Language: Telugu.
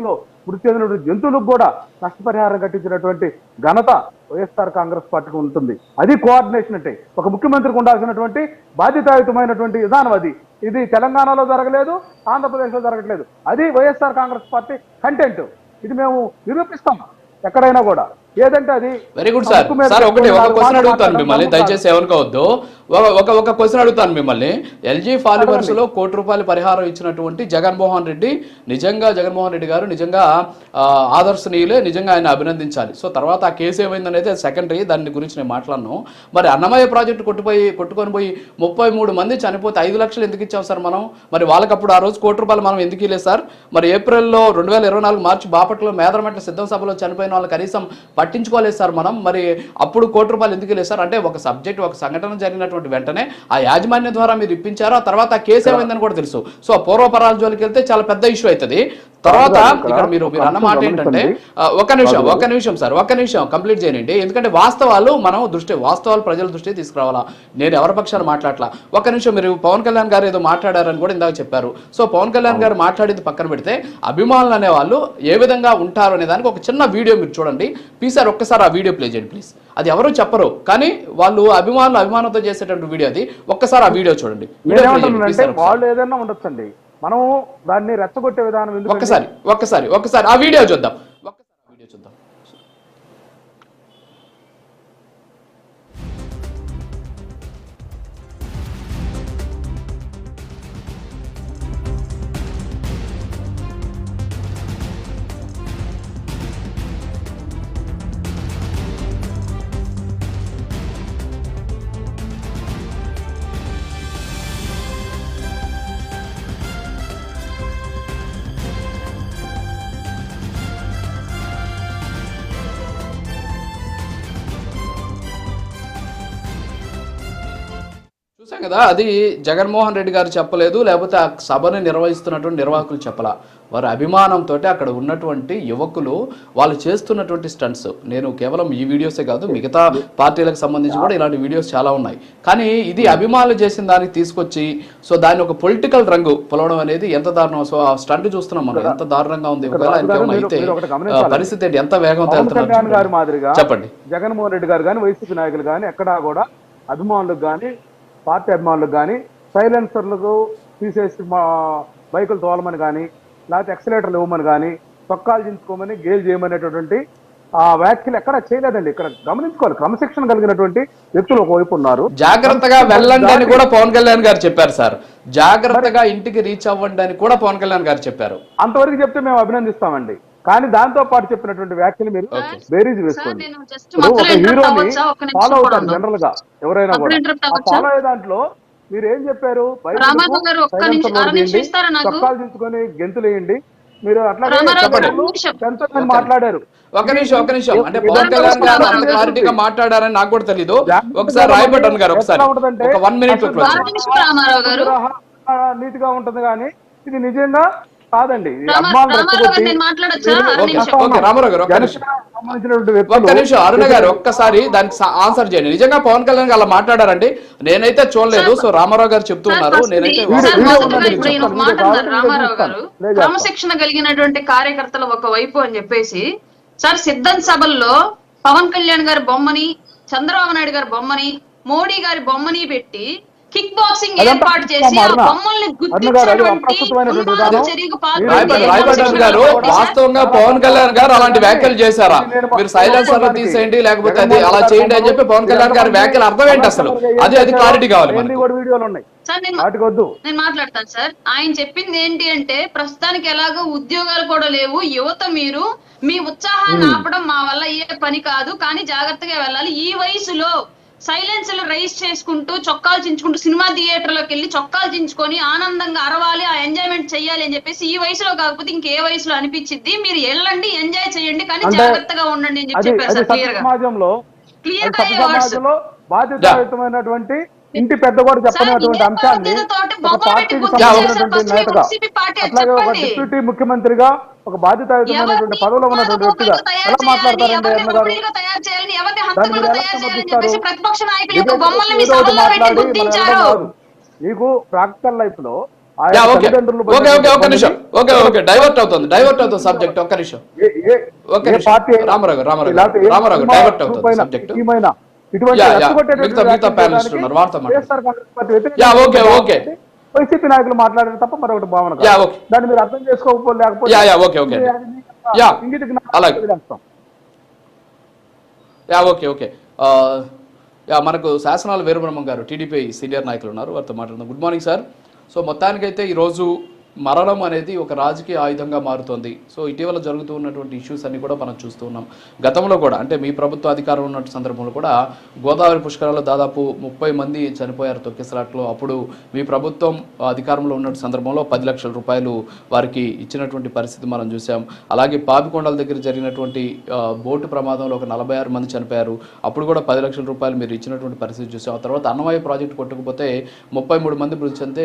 కేసులో మృతి చెందిన జంతువులకు కూడా నష్టపరిహారం కట్టించినటువంటి ఘనత వైఎస్ఆర్ కాంగ్రెస్ పార్టీకి ఉంటుంది. అది కోఆర్డినేషన్ అంటే ఒక ముఖ్యమంత్రికి ఉండాల్సినటువంటి బాధ్యతాయుతమైనటువంటి విధానం అది. ఇది తెలంగాణలో జరగలేదు ఆంధ్రప్రదేశ్లో జరగట్లేదు. అది వైఎస్ఆర్ కాంగ్రెస్ పార్టీ కంటెంట్. ఇది మేము నిరూపిస్తాం ఎక్కడైనా కూడా. ఏదంటే అది వెరీ గుడ్ సార్ సార్ ఒకటి ఒక క్వశ్చన్ అడుగుతాను మిమ్మల్ని దయచేసి ఏమనుకోవద్దు ఒక ఒక క్వశ్చన్ అడుగుతాను మిమ్మల్ని. ఎల్జీ ఫాలివర్స్లో కోటి రూపాయల పరిహారం ఇచ్చినటువంటి జగన్మోహన్ రెడ్డి నిజంగా జగన్మోహన్ రెడ్డి గారు నిజంగా ఆదర్శనీయులే నిజంగా ఆయన అభినందించాలి. సో తర్వాత ఆ కేసు ఏమైందనేది సెకండరీ దాని గురించి నేను మాట్లాడను. మరి అన్నమయ్య ప్రాజెక్టు కొట్టుపోయి కొట్టుకొని పోయి ముప్పై మూడు మంది చనిపోతే ఐదు లక్షలు ఎందుకు ఇచ్చాం సార్ మనం? మరి వాళ్ళకప్పుడు ఆ రోజు కోటి రూపాయలు మనం ఎందుకు ఇవ్వలేదు సార్? మరి ఏప్రిల్లో రెండు వేల ఇరవై నాలుగు మార్చి బాపట్లో మేదరమెట్ల సిద్ధం సభలో చనిపోయిన వాళ్ళు కనీసం పట్టించుకోలేదు సార్ మనం. మరి అప్పుడు కోటి రూపాయలు ఎందుకు లేదు సార్? అంటే ఒక సబ్జెక్ట్ ఒక సంఘటన జరిగినటువంటి వెంటనే ఆ యాజమాన్యం ద్వారా మీరు ఇప్పించారు. ఆ తర్వాత ఆ కేసు ఏమైందని కూడా తెలుసు. సో పూర్వపరాల జోలికి వెళ్తే చాలా పెద్ద ఇష్యూ అవుతుంది. తర్వాత ఇక్కడ మీరు మీరు అన్న మాట ఏంటంటే ఒక నిమిషం ఒక నిమిషం సార్ ఒక నిమిషం కంప్లీట్ చేయండి. ఎందుకంటే వాస్తవాలు మనం దృష్టి వాస్తవాలు ప్రజల దృష్టి తీసుకురావాలా? నేను ఎవరి పక్షాన్ని మాట్లాడలా? ఒక నిమిషం మీరు పవన్ కళ్యాణ్ గారు ఏదో మాట్లాడారని కూడా ఇందాక చెప్పారు. సో పవన్ కళ్యాణ్ గారు మాట్లాడింది పక్కన పెడితే అభిమానులు అనే వాళ్ళు ఏ విధంగా ఉంటారు అనే దానికి ఒక చిన్న వీడియో మీరు చూడండి. ప్లీజ్ సార్ ఒక్కసారి ఆ వీడియో ప్లే చేయండి ప్లీజ్. అది ఎవరు చెప్పరు కానీ వాళ్ళు అభిమానులు అభిమానంతో చేసేటువంటి వీడియో అది. ఒక్కసారి ఆ వీడియో చూడండి. వాళ్ళు ఏదైనా ఉండొచ్చండి. మనం దాన్ని రెచ్చగొట్టే విధానం ఎందుకంటే ఒక్కసారి ఒక్కసారి ఒక్కసారి. ఆ వీడియో చూద్దాం. ఒక్కసారి వీడియో చూద్దాం. చూసాం కదా అది జగన్మోహన్ రెడ్డి గారు చెప్పలేదు లేకపోతే ఆ సభని నిర్వహిస్తున్నటువంటి నిర్వాహకులు చెప్పలా. వారి అభిమానంతో అక్కడ ఉన్నటువంటి యువకులు వాళ్ళు చేస్తున్నటువంటి స్టంట్స్. నేను కేవలం ఈ వీడియోసే కాదు మిగతా పార్టీలకు సంబంధించి కూడా ఇలాంటి వీడియోస్ చాలా ఉన్నాయి. కానీ ఇది అభిమానులు చేసిన దానికి తీసుకొచ్చి సో దాన్ని ఒక పొలిటికల్ రంగు పొలవడం అనేది ఎంత దారుణం? సో ఆ స్టంట్ చూస్తున్నాం మనం. ఎంత దారుణంగా ఉంది? అయితే. పరిస్థితి ఏంటి? ఎంత వేగంతో వెళ్తున్నారు చెప్పండి. జగన్మోహన్ రెడ్డి గారు కానీ వైసీపీ నాయకులు కానీ ఎక్కడా కూడా అభిమానులకు కానీ పార్టీ అభిమానులకు కానీ సైలెన్సర్లకు తీసేసి మా బైకులు తోలమని కానీ లేకపోతే ఎక్సలేటర్లు ఇవ్వమని కానీ చొక్కాలు దించుకోమని గేల్ చేయమనేటటువంటి ఆ వ్యాఖ్యలు ఎక్కడ చేయలేదండి. ఇక్కడ గమనించుకోవాలి. క్రమశిక్షణ కలిగినటువంటి వ్యక్తులు ఒకవైపు ఉన్నారు. జాగ్రత్తగా వెళ్ళండి అని కూడా పవన్ కళ్యాణ్ గారు చెప్పారు సార్. జాగ్రత్తగా ఇంటికి రీచ్ అవ్వండి అని కూడా పవన్ కళ్యాణ్ గారు చెప్పారు. అంతవరకు చెప్తే మేము అభినందిస్తామండి. కానీ దాంతో పాటు చెప్పినటువంటి వ్యాఖ్యలు మీరు బేరీజ్ వేసుకోండి. ఒక హీరోని ఫాలో నిమిషం అవుతారు జనరల్గా ఎవరైనా కూడా? ఫాలో అయ్యే దాంట్లో మీరు ఏం చెప్పారు? చొక్కాలు దించుకొని గెంతులేయండి. మీరు మంది మాట్లాడారు. ఒక నిమిషం ఒక నిమిషం. అంటే పవన్ కళ్యాణ్ గారు వస్తుంది? అంత క్లారిటీగా మాట్లాడారని నాకు కూడా తెలీదు. ఒకసారి రాయబడ్డాను గారు ఒకసారి. ఒక వన్ మినిట్ ఆ, నీతిగా ఉంటుంది కానీ ఇది నిజంగా కాదండి. ఇది రామా- అభిమానులు రామారావు గారు రెచ్చగొట్టి నేను మాట్లాడొచ్చా? మీరు అర ఓకే, నిమిషం. ఓకే రామారావు గారు ఒక్క నిమిషం. అరుణ గారు ఒక్కసారి దానికి ఆన్సర్ చేయండి. నిజంగా పవన్ కళ్యాణ్ గారు అలా మాట్లాడారండి. నేనైతే చూడలేదు. సో రామారావు గారు చెప్తూ ఉన్నారు. సార్, నేనైతే ఒక క్రమశిక్షణ కలిగినటువంటి కార్యకర్తలు ఒకవైపు అని చెప్పేసి సార్ సిద్ధం సభల్లో పవన్ కళ్యాణ్ గారి బొమ్మని చంద్రబాబు నాయుడు గారి బొమ్మని మోడీ గారి బొమ్మని పెట్టి కిక్ బాక్సింగ్ ఏర్పాటు చేసి ఆ. బొమ్మల్ని గారు, వాస్తవంగా పవన్ కళ్యాణ్ గారు అలాంటి వ్యాఖ్యలు చేశారా? మీరు సైలెన్సర్ తీసేయండి లేకపోతే అది అలా చేయండి అని చెప్పి పవన్ కళ్యాణ్ గారి వ్యాఖ్యలు అర్థం ఏంటి అసలు? అది అది క్లారిటీ కావాలి వీడియోలు ఉన్నాయి? సార్ నేను మాట్లాడతాను సార్. ఆయన చెప్పింది ఏంటి అంటే ప్రస్తుతానికి ఎలాగో ఉద్యోగాలు కూడా లేవు. యువత మీరు మీ ఉత్సాహాన్ని ఆపడం మా వల్ల అయ్యే పని కాదు. కానీ జాగ్రత్తగా వెళ్ళాలి. ఈ వయసులో సైలెన్స్లు రైస్ చేసుకుంటూ చొక్కాలు చించుకుంటూ సినిమా థియేటర్లోకి వెళ్ళి చొక్కాలు చించుకొని ఆనందంగా అరవాలి ఆ ఎంజాయ్మెంట్ చెయ్యాలి అని చెప్పేసి ఈ వయసులో కాకపోతే ఇంకే వయసులో అనిపించిద్ది. మీరు వెళ్ళండి ఎంజాయ్ చేయండి కానీ జాగ్రత్తగా ఉండండి అని చెప్పి చెప్పారు సార్ క్లియర్గా క్లియర్గా బాధ్యతాయుతమైనటువంటి ఇంటి పెద్ద కూడా చెప్పినటువంటి అంశాన్ని ఒక పార్టీకి సంబంధించినటువంటి. నేతగా అట్లాగే ఒక. డిప్యూటీ ముఖ్యమంత్రిగా ఒక బాధ్యతాయుతమైనటువంటి పదవిలో ఉన్నటువంటి వ్యక్తిగా ఎలా మాట్లాడతారండి అన్న గారు దాన్ని మీరు ఎలా సమర్థిస్తారు ఏదో ఒకటి మాట్లాడి మన కాదు. మీకు ప్రాక్టికల్ లైఫ్లో డైవర్ట్ అవుతుంది డైవర్ట్ అవుతుంది సబ్జెక్ట్ ఒక్క నిమిషం రామారావు రామారావు రామారావు డైవర్ట్ అవుతుంది సబ్జెక్టు. ఇటువంటి. వైసీపీ నాయకులు మాట్లాడారు తప్ప మరొకటి భావన. దాన్ని మీరు అర్థం చేసుకోకపోతే ఓకే, ఓకే. మనకు శాసనాల వీరబ్రహ్మం గారు టీడీపీ సీనియర్ నాయకులు ఉన్నారు. వారితో మాట్లాడదాం గుడ్ మార్నింగ్ సార్ సో మొత్తానికైతే ఈరోజు మరణం అనేది ఒక రాజకీయ ఆయుధంగా మారుతోంది. సో ఇటీవల జరుగుతూ ఉన్నటువంటి ఇష్యూస్ అన్ని కూడా మనం చూస్తూ ఉన్నాం. గతంలో కూడా అంటే మీ ప్రభుత్వ అధికారం ఉన్న సందర్భంలో కూడా గోదావరి పుష్కరాల్లో దాదాపు ముప్పై మంది చనిపోయారు తొక్కిసలాట్లో. అప్పుడు మీ ప్రభుత్వం అధికారంలో ఉన్న సందర్భంలో పది లక్షల రూపాయలు వారికి ఇచ్చినటువంటి పరిస్థితి మనం చూసాం అలాగే పాపికొండల దగ్గర జరిగినటువంటి బోటు ప్రమాదంలో ఒక నలభై ఆరు మంది చనిపోయారు. అప్పుడు కూడా పది లక్షల రూపాయలు మీరు ఇచ్చినటువంటి పరిస్థితి చూసాం ఆ తర్వాత అన్నమయ్య ప్రాజెక్టు కొట్టుకుపోతే ముప్పై మూడు మంది మృతి చెందితే